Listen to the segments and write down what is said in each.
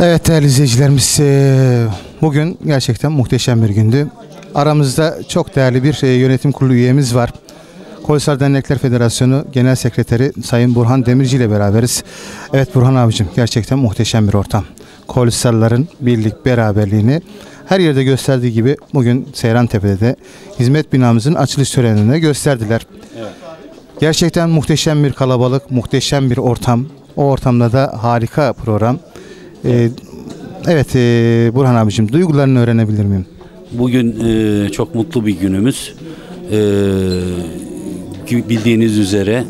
Evet değerli izleyicilerimiz eee, bugün gerçekten muhteşem bir gündü. Aramızda çok değerli bir eee, yönetim kurulu üyemiz var. Koysar Dernekler Federasyonu Genel Sekreteri Sayın Burhan Demirci ile beraberiz. Evet Burhan abicim gerçekten muhteşem bir ortam. Koysarların birlik beraberliğini her yerde gösterdiği gibi bugün Seyrantepe'de de hizmet binamızın açılış töreninde gösterdiler. Gerçekten muhteşem bir kalabalık, muhteşem bir ortam. O ortamda da harika program. Ee, evet ee, Burhan abicim duygularını öğrenebilir miyim? Bugün e, çok mutlu bir günümüz. E, bildiğiniz üzere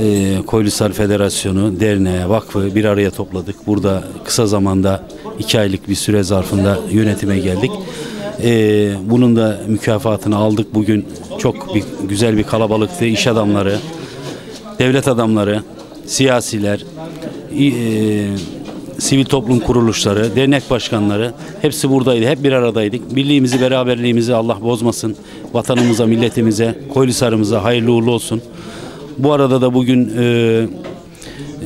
e, Koylusar Federasyonu, derneğe, vakfı bir araya topladık. Burada kısa zamanda iki aylık bir süre zarfında yönetime geldik. E, bunun da mükafatını aldık bugün. Çok bir, güzel bir kalabalıktı. İş adamları, devlet adamları, siyasiler, e, sivil toplum kuruluşları, dernek başkanları hepsi buradaydı. Hep bir aradaydık. Birliğimizi, beraberliğimizi Allah bozmasın. Vatanımıza, milletimize, Koylisar'ımıza hayırlı uğurlu olsun. Bu arada da bugün e,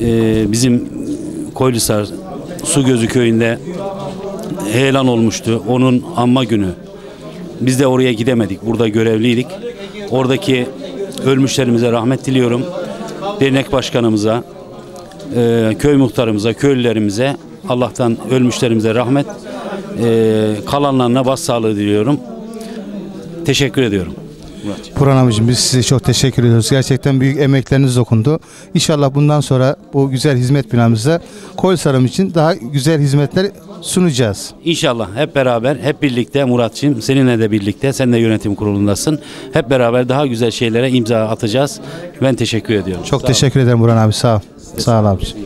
e, bizim Koylisar Su Gözü köyünde heyelan olmuştu. Onun anma günü. Biz de oraya gidemedik. Burada görevliydik. Oradaki ölmüşlerimize rahmet diliyorum. Dernek başkanımıza, e, köy muhtarımıza, köylülerimize Allah'tan ölmüşlerimize rahmet, e, kalanlarına başsağlığı diliyorum. Teşekkür ediyorum. Burhan abicim biz size çok teşekkür ediyoruz. Gerçekten büyük emekleriniz dokundu. İnşallah bundan sonra bu güzel hizmet binamızda Koysar'ım için daha güzel hizmetler sunacağız. İnşallah hep beraber, hep birlikte Muratçığım, seninle de birlikte, sen de yönetim kurulundasın. Hep beraber daha güzel şeylere imza atacağız. Ben teşekkür ediyorum. Çok Sağ olun. teşekkür ederim Burhan abi sağ ol. Sağ ol abicim.